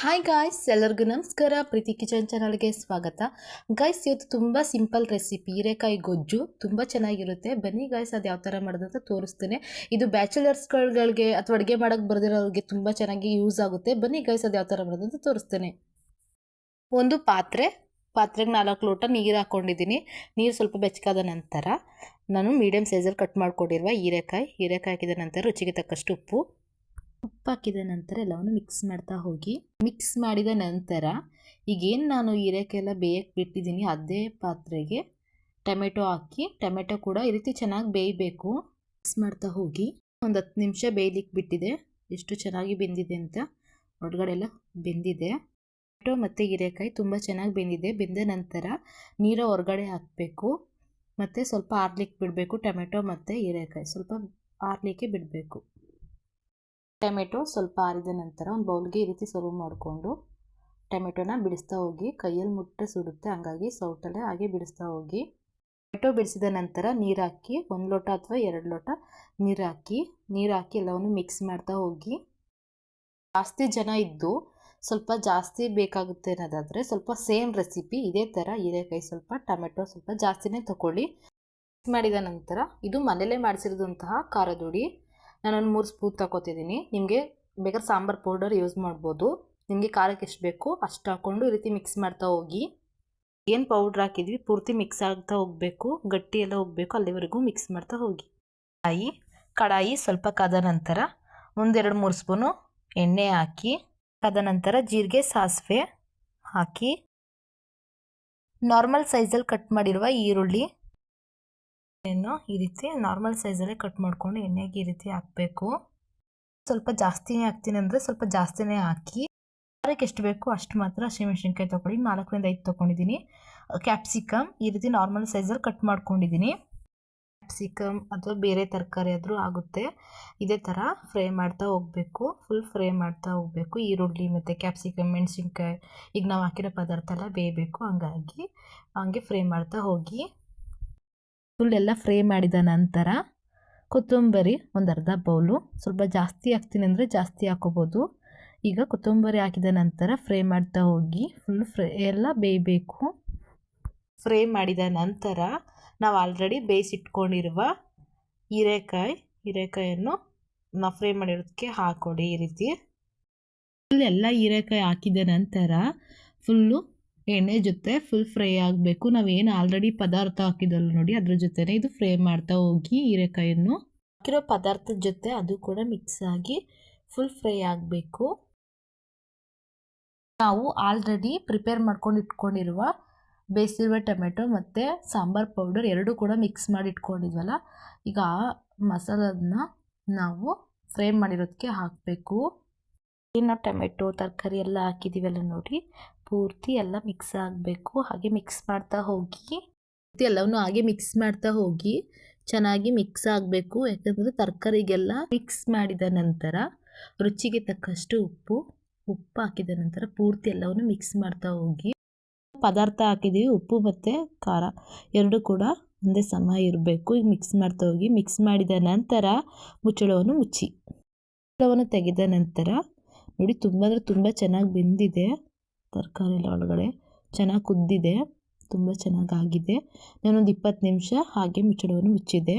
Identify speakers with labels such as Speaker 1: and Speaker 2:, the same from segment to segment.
Speaker 1: Hi guys ಎಲ್ಲರಿಗೂ ನಮಸ್ಕಾರ. ಪ್ರೀತಿ kitchen ಚಾನಲ್ಗೆ ಸ್ವಾಗತ. ಗಾಯ್ಸ್ ಇವತ್ತು ತುಂಬ ಸಿಂಪಲ್ ರೆಸಿಪಿ ಹೀರೆಕಾಯಿ ಗೊಜ್ಜು ತುಂಬ ಚೆನ್ನಾಗಿರುತ್ತೆ. ಬನ್ನಿ ಗಾಯ್ಸ್ ಅದು ಯಾವ ಥರ ಮಾಡೋದು ಅಂತ ತೋರಿಸ್ತೇನೆ. ಇದು ಬ್ಯಾಚುಲರ್ಸ್ಗಳಿಗೆ ಅಥವಾ ಅಡುಗೆ ಮಾಡೋಕ್ಕೆ ಬರೆದಿರೋರಿಗೆ ತುಂಬ ಚೆನ್ನಾಗಿ ಯೂಸ್ ಆಗುತ್ತೆ. ಬನ್ನಿ ಗಾಯ್ಸ್ ಅದು ಯಾವ ಥರ ಮಾಡೋದು ಅಂತ ತೋರಿಸ್ತೇನೆ. ಒಂದು ಪಾತ್ರೆ, ಪಾತ್ರೆಗೆ ನಾಲ್ಕು ಲೋಟ ನೀರು ಹಾಕ್ಕೊಂಡಿದ್ದೀನಿ ನೀರು ಸ್ವಲ್ಪ ಬೆಚ್ಚಗಾದ ನಂತರ ನಾನು ಮೀಡಿಯಮ್ ಸೈಜಲ್ಲಿ ಕಟ್ ಮಾಡಿಕೊಂಡಿರುವ ಹೀರೆಕಾಯಿ. ಹೀರೆಕಾಯಿ ಹಾಕಿದ ನಂತರ ರುಚಿಗೆ ತಕ್ಕಷ್ಟು ಉಪ್ಪು. ಉಪ್ಪು ಹಾಕಿದ ನಂತರ ಎಲ್ಲವನ್ನು ಮಿಕ್ಸ್ ಮಾಡ್ತಾ ಹೋಗಿ ಮಿಕ್ಸ್ ಮಾಡಿದ ನಂತರ ಈಗೇನು ನಾನು ಹೀರೆಕಾಯೆಲ್ಲ ಬೇಯಕ್ಕೆ ಬಿಟ್ಟಿದ್ದೀನಿ, ಅದೇ ಪಾತ್ರೆಗೆ ಟೊಮೆಟೊ ಹಾಕಿ, ಟೊಮೆಟೊ ಕೂಡ ಈ ರೀತಿ ಚೆನ್ನಾಗಿ ಬೇಯಬೇಕು. ಮಿಕ್ಸ್ ಮಾಡ್ತಾ ಹೋಗಿ ಒಂದು ಹತ್ತು ನಿಮಿಷ ಬೇಯಲಿಕ್ಕೆ ಬಿಟ್ಟಿದೆ, ಎಷ್ಟು ಚೆನ್ನಾಗಿ ಬೆಂದಿದೆ ಅಂತ ಒಳಗಡೆ ಎಲ್ಲ ಬೆಂದಿದೆ. ಟೊಮೆಟೊ ಮತ್ತು ಹೀರೆಕಾಯಿ ತುಂಬ ಚೆನ್ನಾಗಿ ಬೆಂದಿದೆ, ಬೆಂದ ನಂತರ ನೀರು ಹೊರಗಡೆ ಹಾಕಬೇಕು. ಮತ್ತು ಸ್ವಲ್ಪ ಆರ್ಲಿಕ್ಕೆ ಬಿಡಬೇಕು, ಟೊಮೆಟೊ ಮತ್ತು ಹೀರೆಕಾಯಿ ಸ್ವಲ್ಪ ಆರ್ಲಿಕ್ಕೆ ಬಿಡಬೇಕು. ಟೊಮೆಟೊ ಸ್ವಲ್ಪ ಆರಿದ ನಂತರ ಒಂದು ಬೌಲ್ಗೆ ಈ ರೀತಿ ಸರ್ವ್ ಮಾಡಿಕೊಂಡು ಟೊಮೆಟೊನ ಬಿಡಿಸ್ತಾ ಹೋಗಿ, ಕೈಯಲ್ಲಿ ಮುಟ್ಟೆ ಸುಡುತ್ತೆ, ಹಂಗಾಗಿ ಸೌಟಲ್ಲೇ ಹಾಗೆ ಬಿಡಿಸ್ತಾ ಹೋಗಿ. ಟೊಮೆಟೊ ಬಿಡಿಸಿದ ನಂತರ ನೀರು ಹಾಕಿ, ಒಂದು ಲೋಟ ಅಥವಾ ಎರಡು ಲೋಟ ನೀರು ಹಾಕಿ ನೀರು ಹಾಕಿ ಎಲ್ಲವನ್ನು ಮಿಕ್ಸ್ ಮಾಡ್ತಾ ಹೋಗಿ. ಜಾಸ್ತಿ ಜನ ಇದ್ದು ಸ್ವಲ್ಪ ಜಾಸ್ತಿ ಬೇಕಾಗುತ್ತೆ ಅನ್ನೋದಾದರೆ ಸ್ವಲ್ಪ ಸೇಮ್ ರೆಸಿಪಿ ಇದೇ ಥರ ಹೀರೆಕಾಯಿ ಸ್ವಲ್ಪ, ಟೊಮೆಟೊ ಸ್ವಲ್ಪ ಜಾಸ್ತಿನೇ ತಗೊಳ್ಳಿ ಮಿಕ್ಸ್ ಮಾಡಿದ ನಂತರ ಇದು ಮನೇಲೇ ಮಾಡಿಸಿರೋದಂತಹ ಖಾರದ ಹುಡಿ ನಾನೊಂದು ಮೂರು ಸ್ಪೂನ್ ತಗೋತಿದ್ದೀನಿ ನಿಮಗೆ ಬೇಕಾದ್ರೆ ಸಾಂಬಾರು ಪೌಡರ್ ಯೂಸ್ ಮಾಡ್ಬೋದು. ನಿಮಗೆ ಖಾರಕ್ಕೆ ಎಷ್ಟು ಬೇಕು ಅಷ್ಟು ಹಾಕ್ಕೊಂಡು ಈ ರೀತಿ ಮಿಕ್ಸ್ ಮಾಡ್ತಾ ಹೋಗಿ. ಏನು ಪೌಡ್ರ್ ಹಾಕಿದ್ವಿ ಪೂರ್ತಿ ಮಿಕ್ಸ್ ಆಗ್ತಾ ಹೋಗಬೇಕು. ಗಟ್ಟಿ ಎಲ್ಲ ಹೋಗಬೇಕು ಅಲ್ಲಿವರೆಗೂ ಮಿಕ್ಸ್ ಮಾಡ್ತಾ ಹೋಗಿ. ಕಡಾಯಿ ಕಡಾಯಿ ಸ್ವಲ್ಪ ಕಾದ ನಂತರ ಒಂದೆರಡು ಮೂರು ಸ್ಪೂನು ಎಣ್ಣೆ ಹಾಕಿ, ಕಾದ ನಂತರ ಜೀರಿಗೆ, ಸಾಸಿವೆ ಹಾಕಿ. ನಾರ್ಮಲ್ ಸೈಜಲ್ಲಿ ಕಟ್ ಮಾಡಿರುವ ಈರುಳ್ಳಿ ಎಣ್ಣೆ ಈ ರೀತಿ ನಾರ್ಮಲ್ ಸೈಜಲ್ಲೇ ಕಟ್ ಮಾಡ್ಕೊಂಡು ಎಣ್ಣೆಗೆ ಈ ರೀತಿ ಹಾಕಬೇಕು. ಸ್ವಲ್ಪ ಜಾಸ್ತಿನೇ ಹಾಕ್ತೀನಿ ಅಂದರೆ ಸ್ವಲ್ಪ ಜಾಸ್ತಿನೇ ಹಾಕಿ ಖಾರಕ್ಕೆ ಎಷ್ಟು ಬೇಕು ಅಷ್ಟು ಮಾತ್ರ ಹಸಿಮೆಣ್ಸಿನ್ಕಾಯಿ ತೊಗೊಳ್ಳಿ. ನಾಲ್ಕರಿಂದ ಐದು ತೊಗೊಂಡಿದ್ದೀನಿ. ಕ್ಯಾಪ್ಸಿಕಮ್ ಈ ರೀತಿ ನಾರ್ಮಲ್ ಸೈಜಲ್ಲಿ ಕಟ್ ಮಾಡ್ಕೊಂಡಿದ್ದೀನಿ. ಕ್ಯಾಪ್ಸಿಕಮ್ ಅಥವಾ ಬೇರೆ ತರಕಾರಿ ಆದರೂ ಆಗುತ್ತೆ. ಇದೇ ಥರ ಫ್ರೈ ಮಾಡ್ತಾ ಹೋಗಬೇಕು. ಫುಲ್ ಫ್ರೈ ಮಾಡ್ತಾ ಹೋಗಬೇಕು. ಈರುಳ್ಳಿ ಮತ್ತು ಕ್ಯಾಪ್ಸಿಕಮ್ ಮೆಣಸಿನ್ಕಾಯಿ, ಈಗ ನಾವು ಹಾಕಿರೋ ಪದಾರ್ಥ ಎಲ್ಲ ಬೇಯಬೇಕು. ಹಂಗಾಗಿ ಹಂಗೆ ಫ್ರೈ ಮಾಡ್ತಾ ಹೋಗಿ. ಫುಲ್ ಎಲ್ಲ ಫ್ರೈ ಮಾಡಿದ ನಂತರ ಕೊತ್ತಂಬರಿ ಒಂದು ಅರ್ಧ ಬೌಲು. ಸ್ವಲ್ಪ ಜಾಸ್ತಿ ಹಾಕ್ತೀನಿ ಅಂದರೆ ಜಾಸ್ತಿ ಹಾಕೋಬೋದು. ಈಗ ಕೊತ್ತಂಬರಿ ಹಾಕಿದ ನಂತರ ಫ್ರೈ ಮಾಡ್ತಾ ಹೋಗಿ ಫುಲ್ ಫ್ರೈ ಎಲ್ಲ ಬೇಯಬೇಕು. ಫ್ರೈ ಮಾಡಿದ ನಂತರ ನಾವು ಆಲ್ರೆಡಿ ಬೇಯಿಸಿಟ್ಕೊಂಡಿರುವ ಹೀರೆಕಾಯಿ, ಹೀರೆಕಾಯನ್ನು ನಾವು ಫ್ರೈ ಮಾಡಿರೋದಕ್ಕೆ ಹಾಕೊಡಿ ಈ ರೀತಿ. ಫುಲ್ ಎಲ್ಲ ಹೀರೆಕಾಯಿ ಹಾಕಿದ ನಂತರ ಫುಲ್ಲು ಎಣ್ಣೆ ಜೊತೆ ಫುಲ್ ಫ್ರೈ ಆಗಬೇಕು. ನಾವೇನು ಆಲ್ರೆಡಿ ಪದಾರ್ಥ ಹಾಕಿದಲ್ಲ ನೋಡಿ, ಅದ್ರ ಜೊತೆನೇ ಇದು ಫ್ರೈ ಮಾಡ್ತಾ ಹೋಗಿ ಹೀರೆಕಾಯನ್ನು. ಹಾಕಿರೋ ಪದಾರ್ಥದ ಜೊತೆ ಅದು ಕೂಡ ಮಿಕ್ಸ್ ಆಗಿ ಫುಲ್ ಫ್ರೈ ಆಗಬೇಕು. ನಾವು ಆಲ್ರೆಡಿ ಪ್ರಿಪೇರ್ ಮಾಡ್ಕೊಂಡು ಇಟ್ಕೊಂಡಿರುವ ಬೇಯಿಸಿರುವ ಟೊಮೆಟೊ ಮತ್ತು ಸಾಂಬಾರು ಪೌಡರ್ ಎರಡೂ ಕೂಡ ಮಿಕ್ಸ್ ಮಾಡಿ ಇಟ್ಕೊಂಡಿದ್ವಲ್ಲ, ಈಗ ಆ ಮಸಾಲದನ್ನ ನಾವು ಫ್ರೈ ಮಾಡಿರೋದಕ್ಕೆ ಹಾಕಬೇಕು. ಏನು ಟೊಮೆಟೊ, ತರಕಾರಿ ಎಲ್ಲ ಹಾಕಿದ್ದೀವಲ್ಲ ನೋಡಿ ಪೂರ್ತಿ ಎಲ್ಲ ಮಿಕ್ಸ್ ಆಗಬೇಕು. ಹಾಗೆ ಮಿಕ್ಸ್ ಮಾಡ್ತಾ ಹೋಗಿ ಎಲ್ಲವನ್ನು ಹಾಗೆ ಮಿಕ್ಸ್ ಮಾಡ್ತಾ ಹೋಗಿ ಚೆನ್ನಾಗಿ ಮಿಕ್ಸ್ ಆಗಬೇಕು. ಯಾಕಂದರೆ ತರಕಾರಿಗೆಲ್ಲ ಮಿಕ್ಸ್ ಮಾಡಿದ ನಂತರ, ರುಚಿಗೆ ತಕ್ಕಷ್ಟು ಉಪ್ಪು ಉಪ್ಪು ಹಾಕಿದ ನಂತರ ಪೂರ್ತಿ ಎಲ್ಲವನ್ನು ಮಿಕ್ಸ್ ಮಾಡ್ತಾ ಹೋಗಿ, ಪದಾರ್ಥ ಹಾಕಿದ್ದೀವಿ, ಉಪ್ಪು ಮತ್ತು ಖಾರ ಎರಡು ಕೂಡ ಒಂದೇ ಸಮ ಇರಬೇಕು. ಈಗ ಮಿಕ್ಸ್ ಮಾಡ್ತಾ ಹೋಗಿ ಮಿಕ್ಸ್ ಮಾಡಿದ ನಂತರ ಮುಚ್ಚಳವನ್ನು ಮುಚ್ಚಿ, ಮುಚ್ಚಳವನ್ನು ತೆಗೆದ ನಂತರ ನೋಡಿ, ತುಂಬ ಅಂದರೆ ತುಂಬ ಚೆನ್ನಾಗಿ ಬೆಂದಿದೆ. ತರಕಾರಿ ಎಲ್ಲ ಒಳಗಡೆ ಚೆನ್ನಾಗಿ ಕುದ್ದಿದೆ. ತುಂಬ ಚೆನ್ನಾಗಾಗಿದೆ. ನಾನೊಂದು ಇಪ್ಪತ್ತು ನಿಮಿಷ ಹಾಗೆ ಮುಚ್ಚಳವನ್ನು ಮುಚ್ಚಿದೆ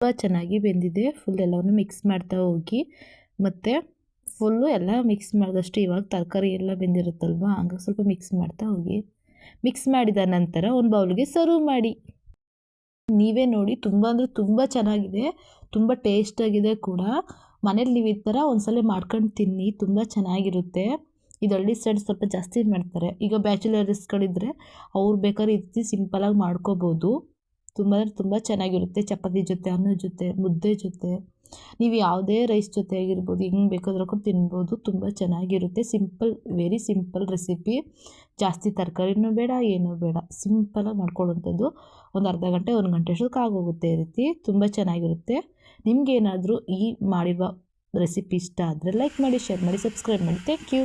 Speaker 1: ತುಂಬ ಚೆನ್ನಾಗಿ ಬೆಂದಿದೆ. ಫುಲ್ ಎಲ್ಲವನ್ನು ಮಿಕ್ಸ್ ಮಾಡ್ತಾ ಹೋಗಿ. ಮತ್ತು ಫುಲ್ಲು ಎಲ್ಲ ಮಿಕ್ಸ್ ಮಾಡಿದಷ್ಟು ಇವಾಗ ತರಕಾರಿ ಎಲ್ಲ ಬೆಂದಿರುತ್ತಲ್ವ ಹಂಗಾಗಿ ಸ್ವಲ್ಪ ಮಿಕ್ಸ್ ಮಾಡ್ತಾ ಹೋಗಿ. ಮಿಕ್ಸ್ ಮಾಡಿದ ನಂತರ ಒಂದು ಬೌಲ್ಗೆ ಸರ್ವ್ ಮಾಡಿ. ನೀವೇ ನೋಡಿ, ತುಂಬ ಅಂದರೆ ತುಂಬ ಚೆನ್ನಾಗಿದೆ. ತುಂಬ ಟೇಸ್ಟಾಗಿದೆ ಕೂಡ. ಮನೇಲಿ ನೀವು ಈ ಥರ ಒಂದ್ಸಲ ಮಾಡ್ಕೊಂಡು ತಿನ್ನಿ, ತುಂಬ ಚೆನ್ನಾಗಿರುತ್ತೆ. ಇದು ಹಳ್ಳಿ ಸೈಡ್ ಸ್ವಲ್ಪ ಜಾಸ್ತಿ ಮಾಡ್ತಾರೆ. ಈಗ ಬ್ಯಾಚುಲರ್ಸ್ಗಳಿದ್ದರೆ ಅವ್ರು ಬೇಕಾದ್ರೆ ಈ ರೀತಿ ಸಿಂಪಲಾಗಿ ಮಾಡ್ಕೋಬೋದು. ತುಂಬ ಅಂದರೆ ತುಂಬ ಚೆನ್ನಾಗಿರುತ್ತೆ. ಚಪಾತಿ ಜೊತೆ ಅನ್ನದ ಜೊತೆ, ಮುದ್ದೆ ಜೊತೆ. ನೀವು ಯಾವುದೇ ರೈಸ್ ಜೊತೆ ಆಗಿರ್ಬೋದು, ಹೆಂಗೆ ಬೇಕಾದ್ರೂ ತಿನ್ಬೋದು. ತುಂಬ ಚೆನ್ನಾಗಿರುತ್ತೆ. ಸಿಂಪಲ್ ವೆರಿ ಸಿಂಪಲ್ ರೆಸಿಪಿ ಜಾಸ್ತಿ ತರಕಾರಿನೂ ಬೇಡ, ಏನೂ ಬೇಡ. ಸಿಂಪಲಾಗಿ ಮಾಡ್ಕೊಳ್ಳುವಂಥದ್ದು ಒಂದು ಅರ್ಧ ಗಂಟೆ, ಒಂದು ಗಂಟೆ ಅಷ್ಟೊತ್ತಿಗೆ ಆಗೋಗುತ್ತೆ ಈ ರೀತಿ. ತುಂಬ ಚೆನ್ನಾಗಿರುತ್ತೆ. ನಿಮಗೇನಾದರೂ ಈ ಮಾಡಿರುವ ರೆಸಿಪಿ ಇಷ್ಟ ಆದರೆ ಲೈಕ್ ಮಾಡಿ ಶೇರ್ ಮಾಡಿ ಸಬ್ಸ್ಕ್ರೈಬ್ ಮಾಡಿ. Thank you